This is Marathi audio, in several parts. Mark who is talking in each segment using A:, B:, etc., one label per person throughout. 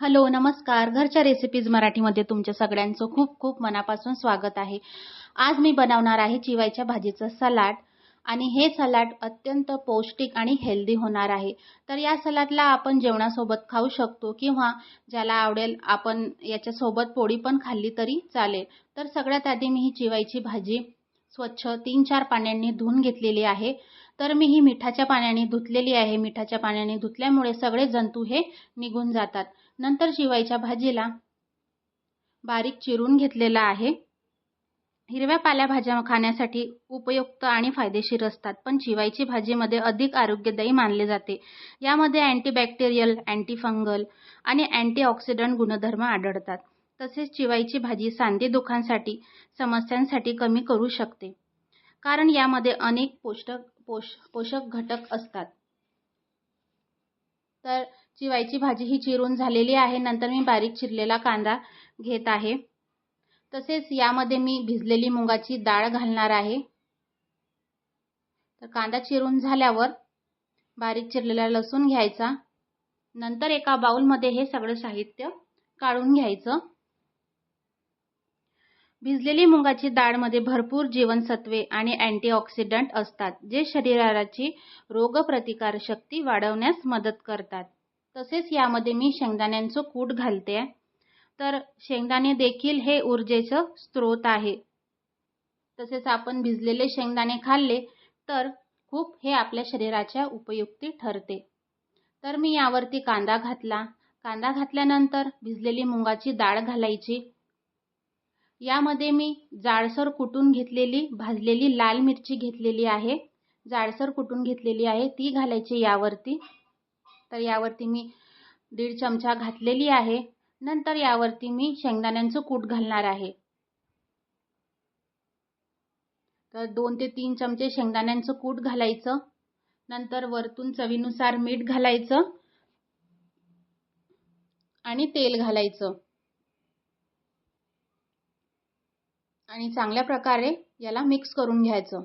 A: हॅलो नमस्कार. घरच्या रेसिपीज मराठीमध्ये तुमच्या सगळ्यांचं खूप खूप मनापासून स्वागत आहे. आज मी बनवणार आहे चिवायच्या भाजीचं सलाड आणि हे सलाड अत्यंत पौष्टिक आणि हेल्दी होणार आहे. तर या सलाडला आपण जेवणासोबत खाऊ शकतो किंवा ज्याला आवडेल आपण याच्यासोबत पोळी पण खाल्ली तरी चालेल. तर सगळ्यात आधी मी ही चिवायची भाजी स्वच्छ तीन चार पाण्यांनी धुवून घेतलेली आहे. तर मी ही मिठाच्या पाण्याने धुतलेली आहे. मिठाच्या पाण्याने धुतल्यामुळे सगळे जंतू हे निघून जातात. नंतर शिवायच्या भाजीला बारीक चिरून घेतलेला आहे. हिरव्या पाल्याभाज्या खाण्यासाठी उपयुक्त आणि फायदेशीर असतात पण चिवायची भाजीमध्ये अधिक आरोग्यदायी मानले जाते. यामध्ये अँटीबॅक्टेरियल अँटीफंगल आणि अँटीऑक्सिडंट गुणधर्म आढळतात. तसेच चिवायची भाजी सांधे दुखांसाठी समस्यांसाठी कमी करू शकते. कारण यामध्ये अनेक पोषक पोष पोषक घटक असतात. तर चिवायची भाजी ही चिरून झालेली आहे. नंतर मी बारीक चिरलेला कांदा घेत आहे. तसेच यामध्ये मी भिजलेली मुगाची डाळ घालणार आहे. तर कांदा चिरून झाल्यावर बारीक चिरलेला लसूण घ्यायचा. नंतर एका बाउलमध्ये हे सगळं साहित्य काढून घ्यायचं. भिजलेली मुगाची डाळमध्ये भरपूर जीवनसत्वे आणि अँटीऑक्सिडंट असतात जे शरीराची रोगप्रतिकारशक्ती वाढवण्यास मदत करतात. तसेच यामध्ये मी शेंगदाण्यांचं कूट घालते. तर शेंगदाणे देखील हे ऊर्जेचं स्रोत आहे. तसेच आपण भिजलेले शेंगदाणे खाल्ले तर खूप हे आपल्या शरीराच्या उपयुक्ती ठरते. तर मी यावरती कांदा घातला. कांदा घातल्यानंतर भिजलेली मुगाची डाळ घालायची. यामध्ये मी जाडसर कुटून घेतलेली भाजलेली लाल मिरची घेतलेली आहे. जाडसर कुटून घेतलेली आहे. ती घालायची यावरती. तर यावरती मी दीड चमचा घातलेली आहे. नंतर यावरती मी शेंगदाण्यांचं कूट घालणार आहे. तर दोन ते तीन चमचे शेंगदाण्यांचं कूट घालायचं. नंतर वरतून चवीनुसार मीठ घालायचं. आणि तेल घालायचं. आणि चांगल्या प्रकारे याला मिक्स करून घ्यायचं.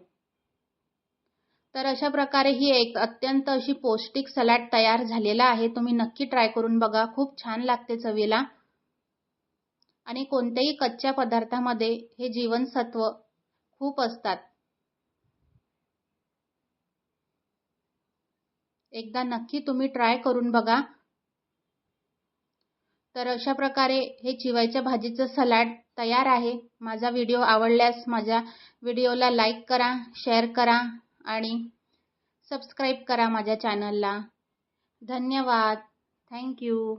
A: तर अशा प्रकारे ही एक अत्यंत अशी पौष्टिक सलाड तयार झालेला आहे. तुम्ही नक्की ट्राय करून बघा. खूप छान लागते चवीला. आणि कोणत्याही कच्च्या पदार्थामध्ये हे जीवनसत्व खूप असतात. एकदा नक्की तुम्ही ट्राय करून बघा. तर अशा प्रकारे हे चिवायच्या भाजीचं सलाड तयार आहे. माझा व्हिडिओ आवडल्यास माझ्या व्हिडिओला लाईक करा शेअर करा आणि सबस्क्राईब करा माझ्या चॅनलला धन्यवाद. थँक्यू